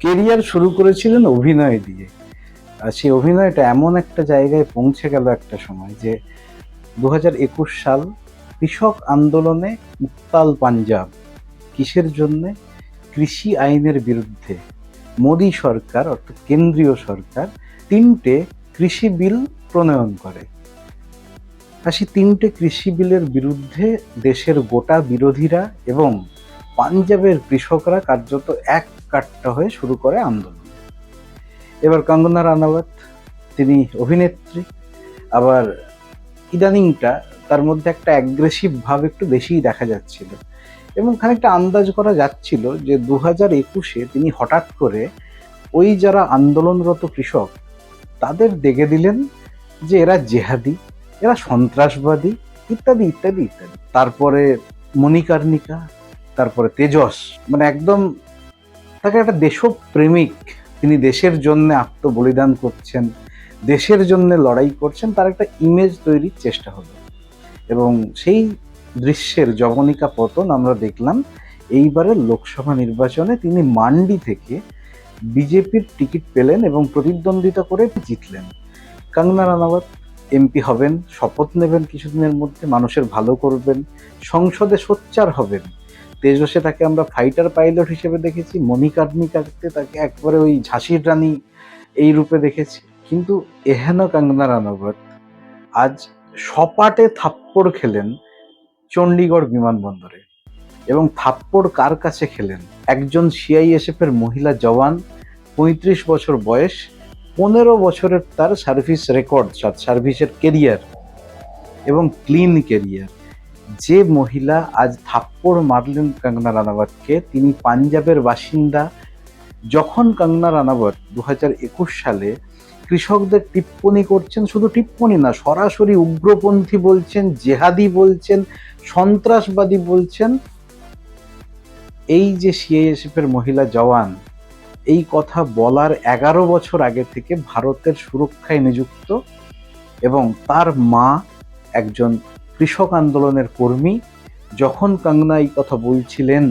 Career শুরু করেছিলেন অভিনয় দিয়ে। আর সেই অভিনয়টা এমন একটা জায়গায় পৌঁছে গেল একটা সময় যে দু সাল কৃষক আন্দোলনে উত্তাল পাঞ্জাব কিসের জন্যে? কৃষি আইনের বিরুদ্ধে। মোদী সরকার, অর্থাৎ কেন্দ্রীয় সরকার, তিনটে কৃষি বিল প্রণয়ন করে। আর সেই তিনটে কৃষি বিলের বিরুদ্ধে দেশের গোটা বিরোধীরা এবং পাঞ্জাবের কৃষকরা কার্যত এক কাট্টা হয়ে শুরু করে আন্দোলন। এবার কঙ্গনা রানাওয়াত, তিনি অভিনেত্রী, আবার ইদানিংটা তার মধ্যে একটা অ্যাগ্রেসিভ ভাব একটু বেশিই দেখা যাচ্ছিল এবং খানিকটা আন্দাজ করা যাচ্ছিল যে দু হাজার একুশে তিনি হঠাৎ করে ওই যারা আন্দোলনরত কৃষক, তাদের দেখে দিলেন যে এরা জেহাদি, এরা সন্ত্রাসবাদী, ইত্যাদি ইত্যাদি ইত্যাদি। তারপরে মণিকার্ণিকা, তারপরে তেজস মানে একদম তাকে একটা দেশপ্রেমিক, তিনি দেশের জন্য আত্মবলিদান করছেন, দেশের জন্য লড়াই করছেন, তার একটা ইমেজ তৈরির চেষ্টা হলো। এবং সেই দৃশ্যের জবনিকা পতন আমরা দেখলাম, এইবারের লোকসভা নির্বাচনে তিনি মান্ডি থেকে বিজেপির টিকিট পেলেন এবং প্রতিদ্বন্দ্বিতা করে জিতলেন। কঙ্গনা রানাওয়াত এমপি হবেন, শপথ নেবেন কিছুদিনের মধ্যে, মানুষের ভালো করবেন, সংসদে সোচ্চার হবেন। তেজসে তাকে আমরা ফাইটার পাইলট হিসেবে দেখেছি মণিকার্ণিকাতে তাকে একবারে ওই ঝাঁসির রানী এই রূপে দেখেছি। কিন্তু এহেন কাঙ্গনা রানাবত আজ সপাটে থাপ্পড় খেলেন চণ্ডীগড় বিমানবন্দরে। এবং থাপ্পড় কার কাছে খেলেন? একজন সিআইএসএফ এর মহিলা জওয়ান, পঁয়ত্রিশ বছর বয়স, পনেরো বছরের তার সার্ভিস রেকর্ড সার্ভিসের কেরিয়ার এবং ক্লিন কেরিয়ার যে মহিলা আজ থাপ্পড় মারলেন কঙ্গনা রানাবতকে তিনি পাঞ্জাবের বাসিন্দা। যখন কঙ্গনা রানাবত দু হাজার একুশ সালে কৃষকদের টিপ্পনি করছেন, শুধু টিপ্পনি না, সরাসরি উগ্রপন্থী বলছেন, জেহাদি বলছেন, সন্ত্রাসবাদী বলছেন, এই যে সিআইএসএফ এর মহিলা জওয়ান, এই কথা বলার এগারো বছর আগে থেকে ভারতের সুরক্ষায় নিযুক্ত এবং তার মা একজন কৃষক আন্দোলনের কর্মী যখন কঙ্গনা এই কথা বলছিলেন,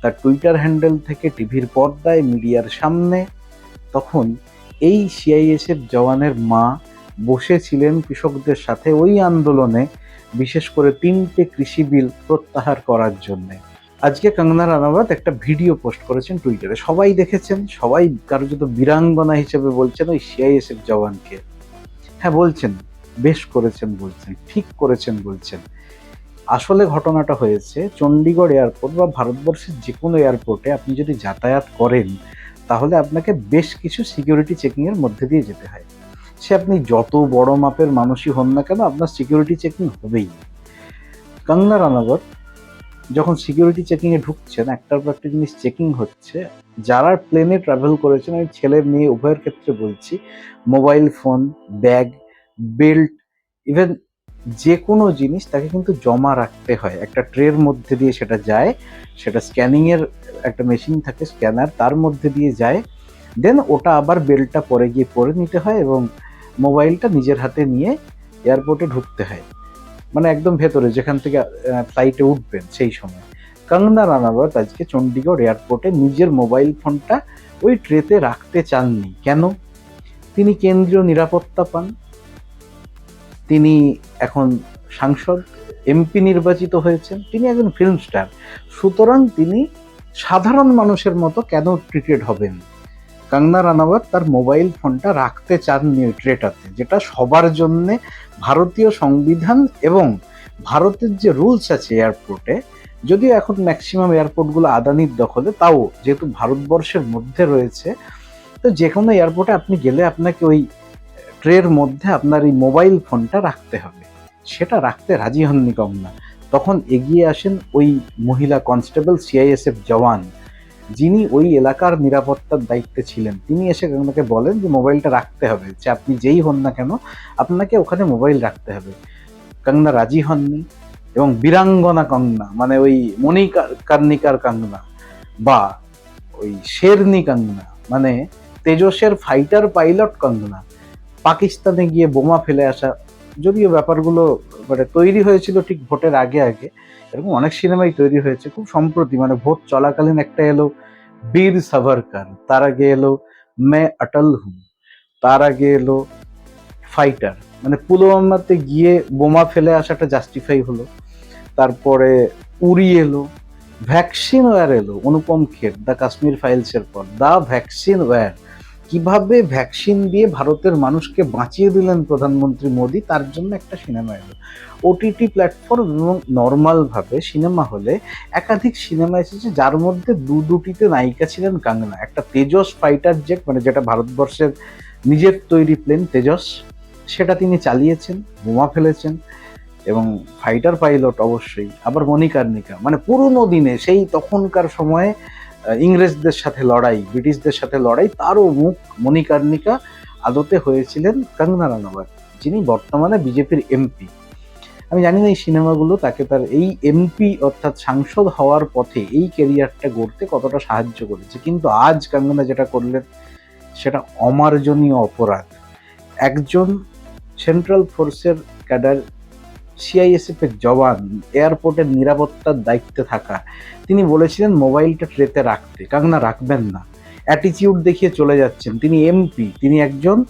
তার টুইটার হ্যান্ডেল থেকে টিভির পর্দায় মিডিয়ার সামনে, তখন এই সিআইএসএফ জওয়ানের মা বসেছিলেন কৃষকদের সাথে ওই আন্দোলনে, বিশেষ করে তিনটে কৃষি বিল প্রত্যাহার করার জন্যে। আজকে কঙ্গনা রানাওয়াত একটা ভিডিও পোস্ট করেছেন টুইটারে সবাই দেখেছেন, সবাই কারও কার্যত বীরাঙ্গনা হিসেবে বলছেন ওই সিআইএসএফ জওয়ানকে। হ্যাঁ বলছেন। বেশ করেছেন বলছেন, ঠিক করেছেন বলছেন। আসলে ঘটনাটা হয়েছে, চণ্ডীগড় এয়ারপোর্ট বা ভারতবর্ষের যে কোনো এয়ারপোর্টে আপনি যদি যাতায়াত করেন, তাহলে আপনাকে বেশ কিছু সিকিউরিটি চেকিংয়ের মধ্যে দিয়ে যেতে হয়। সে আপনি যত বড় মাপের মানুষই হন না কেন, আপনার সিকিউরিটি চেকিং হবেই। কঙ্গনা রানাবত, যখন সিকিউরিটি চেকিংয়ে ঢুকছেন, একটার পর একটা জিনিস চেকিং হচ্ছে, যারা প্লেনে ট্রাভেল করেছেন, আমি ছেলে, মেয়ে, উভয়ের ক্ষেত্রে বলছি mobile phone bag belt even যে কোনো জিনিস তাকে কিন্তু জমা রাখতে হয়। একটা ট্রের মধ্যে দিয়ে সেটা যায়, সেটা স্ক্যানিংয়ের একটা মেশিন থাকে স্ক্যানার তার মধ্যে দিয়ে যায় দেন ওটা আবার বেল্টটা পরে গিয়ে পরে নিতে হয় এবং মোবাইলটা নিজের হাতে নিয়ে এয়ারপোর্টে ঢুকতে হয়। মানে একদম ভেতরে, যেখান থেকে ফ্লাইটে উঠবেন সেই সময়। কঙ্গনা রানাবত আজকে চণ্ডীগড় এয়ারপোর্টে নিজের মোবাইল ফোনটা ওই ট্রেতে রাখতে চাননি। কেন? তিনি কেন্দ্রীয় নিরাপত্তা পান। তিনি এখন সাংসদ, এমপি নির্বাচিত হয়েছেন, তিনি একজন ফিল্ম স্টার সুতরাং তিনি সাধারণ মানুষের মতো কেন ট্রিটেড হবেন? কঙ্গনা রানাওয়াত তার মোবাইল ফোনটা রাখতে চাননি ওই ট্রেটাতে যেটা সবার জন্যে ভারতীয় সংবিধান এবং ভারতের যে রুলস আছে এয়ারপোর্টে যদিও এখন ম্যাক্সিমাম এয়ারপোর্টগুলো আদানির দখলে, তাও যেহেতু ভারতবর্ষের মধ্যে রয়েছে, তো যে কোনো এয়ারপোর্টে আপনি গেলে আপনাকে ওই ট্রের মধ্যে আপনার এই মোবাইল ফোনটা রাখতে হবে। সেটা রাখতে রাজি হননি কঙ্গনা তখন এগিয়ে আসেন ওই মহিলা কনস্টেবল সিআইএসএফ জওয়ান। যিনি ওই এলাকার নিরাপত্তার দায়িত্বে ছিলেন। তিনি এসে কঙ্গনাকে বলেন যে, মোবাইলটা রাখতে হবে। যে আপনি যেই হন না কেন, আপনাকে ওখানে মোবাইল রাখতে হবে। কঙ্গনা রাজি হননি এবং বীরাঙ্গনা কঙ্গনা মানে ওই মণি কার্ণিকার কঙ্গনা বা ওই শেরনি কাঙ্গনা মানে তেজসের ফাইটার পাইলট কঙ্গনা পাকিস্তানে গিয়ে বোমা ফেলে আসা, যদিও ব্যাপারগুলো মানে তৈরি হয়েছিল ঠিক ভোটের আগে আগে, এরকম অনেক সিনেমাই তৈরি হয়েছে, খুব সম্প্রতি মানে ভোট চলাকালীন একটা এলো বীর সাভারকার, তার আগে এলো মে অটল হুম, তার আগে এলো ফাইটার মানে পুলওয়ামাতে গিয়ে বোমা ফেলে আসাটা জাস্টিফাই হলো, তারপরে উড়ি এলো ভ্যাকসিন ওয়ার এলো, অনুপম খের দ্য কাশ্মীর ফাইলসের পর দ্য ভ্যাকসিন ওয়ার কীভাবে ভ্যাকসিন দিয়ে ভারতের মানুষকে বাঁচিয়ে দিলেন প্রধানমন্ত্রী মোদী, তার জন্য একটা সিনেমা এলো। ওটিটি প্ল্যাটফর্ম এবং নর্মালভাবে সিনেমা হলে একাধিক সিনেমা এসেছে, যার মধ্যে দু দুটিতে নায়িকা ছিলেন কাঙ্গনা। একটা তেজস ফাইটার জেট মানে যেটা ভারতবর্ষের নিজের তৈরি প্লেন তেজস, সেটা তিনি চালিয়েছেন, বোমা ফেলেছেন, এবং ফাইটার পাইলট অবশ্যই। আবার মণিকার্নিকা মানে পুরোনো দিনে সেই তখনকার সময়ে ইংরেজদের সাথে লড়াই, ব্রিটিশদের সাথে লড়াই, তারও মুখ মণিকার্নিকা আদতে হয়েছিলেন কঙ্গনা রানাওয়াত যিনি বর্তমানে বিজেপির এমপি। আমি জানি না এই সিনেমাগুলো তাকে তার এই এমপি অর্থাৎ সাংসদ হওয়ার পথে এই ক্যারিয়ারটা গড়তে কতটা সাহায্য করেছে। কিন্তু আজ কঙ্গনা যেটা করলেন, সেটা অমার্জনীয় অপরাধ। একজন সেন্ট্রাল ফোর্সের ক্যাডার সিআইএসএফ এর জওয়ান, এয়ারপোর্টের নিরাপত্তার দায়িত্বে থাকা। তিনি বলেছিলেন, মোবাইলটা ট্রেতে রাখতে। কাঙ্গনা রাখবেন না। অ্যাটিটিউড দেখিয়ে চলে যাচ্ছেন। তিনি এমপি, তিনি একজন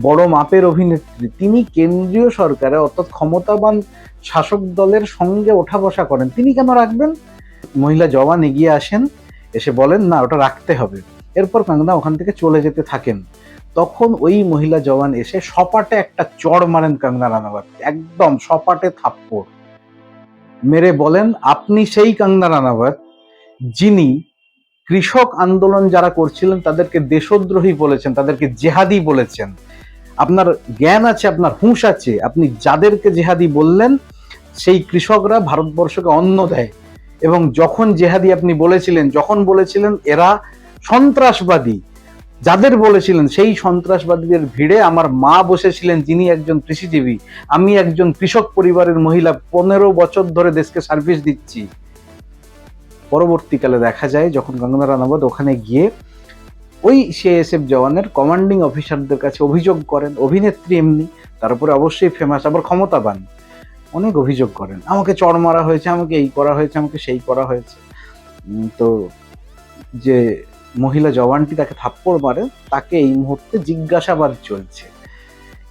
বড় মাপের অভিনেত্রী। তিনি কেন্দ্রীয় সরকারে অর্থাৎ ক্ষমতাবান শাসক দলের সঙ্গে ওঠা বসা করেন। তিনি কেন রাখবেন? মহিলা জওয়ান এগিয়ে আসেন, এসে বলেন, না, ওটা রাখতে হবে। এরপর কাঙ্গনা ওখান থেকে চলে যেতে থাকেন। তখন ওই মহিলা জওয়ান এসে সপাটে একটা চড় মারেন কাঙ্গনা রানাওয়াত একদম সপাটে থাপ্পড়। মেরে বলেন, আপনি সেই কাঙ্গনা রানাওয়াত যিনি কৃষক আন্দোলন যারা করছিলেন তাদেরকে দেশদ্রোহী বলেছেন, তাদেরকে জেহাদি বলেছেন। আপনার জ্ঞান আছে, আপনার হুঁশ আছে, আপনি যাদেরকে জেহাদি বললেন, সেই কৃষকরা ভারতবর্ষকে অন্ন দেয়। এবং যখন জেহাদি আপনি বলেছিলেন, যখন বলেছিলেন এরা সন্ত্রাসবাদী যাদের বলেছিলেন, সেই সন্ত্রাসবাদীদের ভিড়ে আমার মা বসেছিলেন, যিনি একজন কৃষিজীবী। আমি একজন কৃষক পরিবারের মহিলা, পনেরো বছর ধরে দেশকে সার্ভিস দিচ্ছি। পরবর্তীকালে দেখা যায়, যখন গঙ্গনা রানাবত ওখানে গিয়ে ওই সিএসএফ জওয়ানের কমান্ডিং অফিসারদের কাছে অভিযোগ করেন, অভিনেত্রী এমনি, তার উপরে অবশ্যই ফেমাস আবার ক্ষমতাবান। অনেক অভিযোগ করেন, আমাকে চড় মারা হয়েছে, আমাকে এই করা হয়েছে, আমাকে সেই করা হয়েছে। তো যে মহিলা জওয়ানটি তাকে থাপ্পড় মারে, তাকে এই মুহূর্তে জিজ্ঞাসাবাদ চলছে।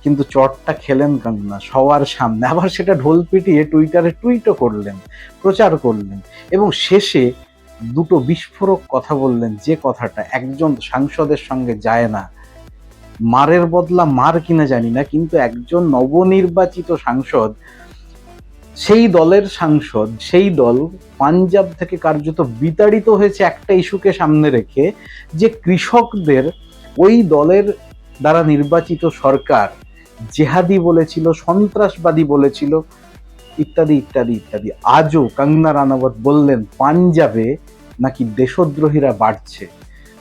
কিন্তু চটটা খেলেন কাঙ্গনা সবার সামনে। আবার সেটা ঢোল পিটিয়ে টুইটারে টুইটও করলেন, প্রচার করলেন এবং শেষে দুটো বিস্ফোরক কথা বললেন, যে কথাটা একজন সাংসদের সঙ্গে যায় না। মারের বদলা মার কিনা জানি না, কিন্তু একজন নবনির্বাচিত সাংসদ সেই দলের সাংসদ, সেই দল পাঞ্জাব থেকে কার্যত বিতাড়িত হয়েছে একটা ইস্যুকে সামনে রেখে যে কৃষকদের ওই দলের দ্বারা নির্বাচিত সরকার জেহাদি বলেছিল, সন্ত্রাসবাদী বলেছিল, ইত্যাদি ইত্যাদি ইত্যাদি। আজও কঙ্গনা রানাবত বললেন, পাঞ্জাবে নাকি দেশদ্রোহীরা বাড়ছে।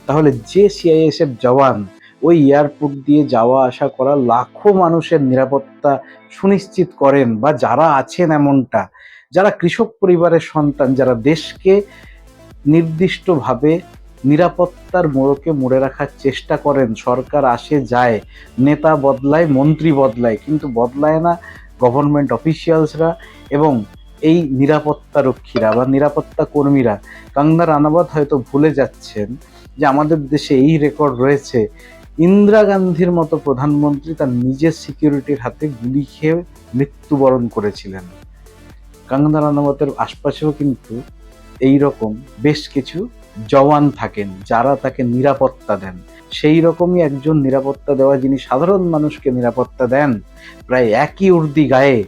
তাহলে যে সিআইএসএফ জওয়ান ওই এয়ারপোর্ট দিয়ে যাওয়া আসা করা লাখো মানুষের নিরাপত্তা সুনিশ্চিত করেন বা যারা আছেন এমনটা, যারা কৃষক পরিবারের সন্তান, যারা দেশকে নির্দিষ্টভাবে নিরাপত্তার মোড়কে মুড়ে রাখার চেষ্টা করেন, সরকার আসে যায়, নেতা বদলায়, মন্ত্রী বদলায়, কিন্তু বদলায় না গভর্নমেন্ট অফিসিয়ালসরা এবং এই নিরাপত্তা রক্ষীরা বা নিরাপত্তা কর্মীরা। কাঙ্গনা রানাবত হয়তো ভুলে যাচ্ছেন যে আমাদের দেশে এই রেকর্ড রয়েছে। ইন্দিরা গান্ধীর মতো প্রধানমন্ত্রী তার নিজের সিকিউরিটির হাতে গুলি খেয়ে মৃত্যুবরণ করেছিলেন। কাঙ্গনা রানাবতের আশপাশেও কিন্তু এই রকম বেশ কিছু জওয়ান থাকেন যারা তাকে নিরাপত্তা দেন। সেই রকমই একজন নিরাপত্তা দেওয়া যিনি সাধারণ মানুষকে নিরাপত্তা দেন, প্রায় একই উর্দি গায়ে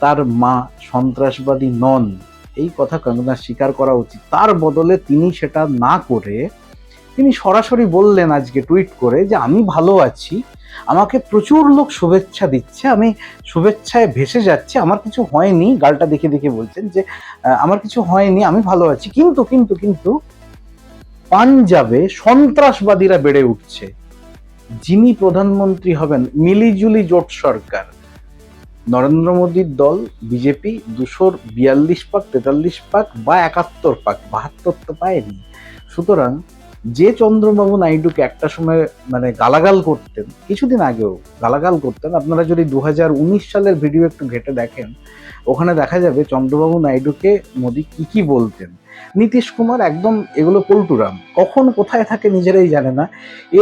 তার মা সন্ত্রাসবাদী নন। এই কথা কঙ্গনা স্বীকার করা উচিত। তার বদলে তিনি সেটা না করে তিনি সরাসরি বললেন আজকে টুইট করে যে, আমি ভালো আছি। আমাকে প্রচুর লোক শুভেচ্ছা দিচ্ছে। আমি শুভেচ্ছায় ভেসে যাচ্ছি। আমার কিছু হয়নি। গালটা দেখে দেখে বলছেন যে আমার কিছু হয়নি। আমি ভালো আছি। কিন্তু কিন্তু কিন্তু পাঞ্জাবে সন্ত্রাসবাদীরা বেড়ে উঠছে। যিনি প্রধানমন্ত্রী হবেন মিলিজুলি জোট সরকার, নরেন্দ্র মোদীর দল, বিজেপি, দুশোর বিয়াল্লিশ পাক, তেতাল্লিশ পাক বা একাত্তর পাক, বাহাত্তর তো পায়নি। সুতরাং যে চন্দ্রবাবু নাইডুকে একটা সময় মানে গালাগাল করতেন, কিছুদিন আগেও গালাগাল করতেন, আপনারা যদি দু হাজার উনিশ সালের ভিডিও একটু ঘেটে দেখেন, ওখানে দেখা যাবে চন্দ্রবাবু নাইডুকে মোদি কি কি বলতেন। নীতিশ কুমার একদম এগুলো পল্টুরাম, কখন কোথায় থাকে নিজেরাই জানে না।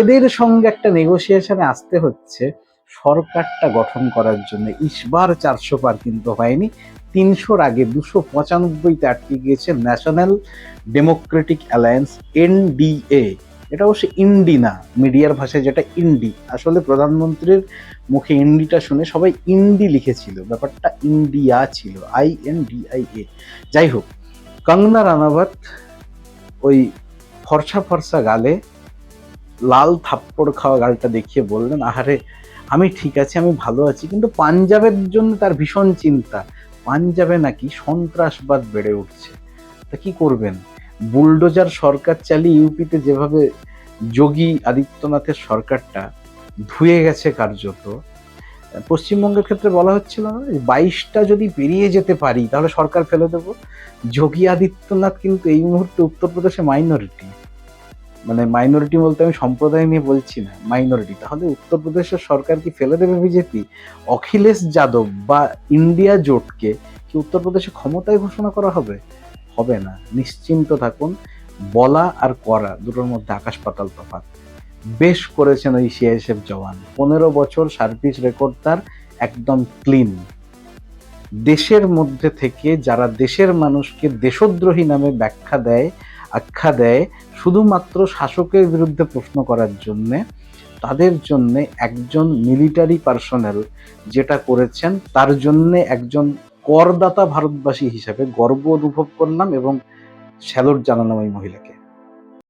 এদের সঙ্গে একটা নেগোসিয়েশনে আসতে হচ্ছে সরকারটা গঠন করার জন্য। ইসবার চারশো পার কিন্তু হয়নি তিনশোর আগে দুশো পঁচানব্বইতে আটকে গিয়েছে ন্যাশনাল ডেমোক্রেটিক অ্যালায়েন্স এনডিএ। এটা অবশ্য ইন্ডি না, মিডিয়ার ভাষায় যেটা ইন্ডি। আসলে প্রধানমন্ত্রীর মুখে ইন্ডিটা শুনে সবাই ইন্ডি লিখেছিল, ব্যাপারটা ইন্ডিয়া ছিল, I N D I A. যাই হোক, কঙ্গনা রানাবত ওই ফর্সা ফর্সা গালে লাল থাপ্পড় খাওয়া গালটা দেখিয়ে বললেন, আহারে, আমি ঠিক আছি, আমি ভালো আছি, কিন্তু পাঞ্জাবের জন্য তার ভীষণ চিন্তা। পাঞ্জাবে নাকি সন্ত্রাসবাদ বেড়ে উঠছে? তা কি করবেন? বুলডোজার সরকার চালিয়ে ইউপিতে যেভাবে যোগী আদিত্যনাথের সরকারটা ধুয়ে গেছে কার্যত, পশ্চিমবঙ্গের ক্ষেত্রে বলা হচ্ছিল না বাইশটা যদি পেরিয়ে যেতে পারি, তাহলে সরকার ফেলে দেবো। যোগী আদিত্যনাথ কিন্তু এই মুহূর্তে উত্তরপ্রদেশে মাইনরিটি মানে মাইনরিটি বলতে আমি সম্প্রদায় নিয়ে বলছি না মাইনরিটি তাহলে উত্তরপ্রদেশের সরকার কি ফেলে দেবে বিজেপি? অখিলেশ যাদব বা ইন্ডিয়া জোটকে কি উত্তরপ্রদেশে ক্ষমতায় ঘোষণা করা হবে? হবে না। নিশ্চিন্ত থাকুন, বলা আর করা দুটোর মধ্যে আকাশ পাতাল তফাৎ। বেশ করেছেন ওই সিআইএসএফ জওয়ান। পনেরো বছর সার্ভিস রেকর্ড তার একদম ক্লিন দেশের মধ্যে থেকে যারা দেশের মানুষকে দেশদ্রোহী নামে ব্যাখ্যা দেয় আখ্যা দেয় শুধুমাত্র শাসকের বিরুদ্ধে প্রশ্ন করার জন্যে, তাদের জন্য একজন মিলিটারি পার্সোনেল যেটা করেছেন, তার জন্যে একজন করদাতা ভারতবাসী হিসাবে গর্ব অনুভব করলাম এবং স্যালোট জানালাম ওই মহিলাকে।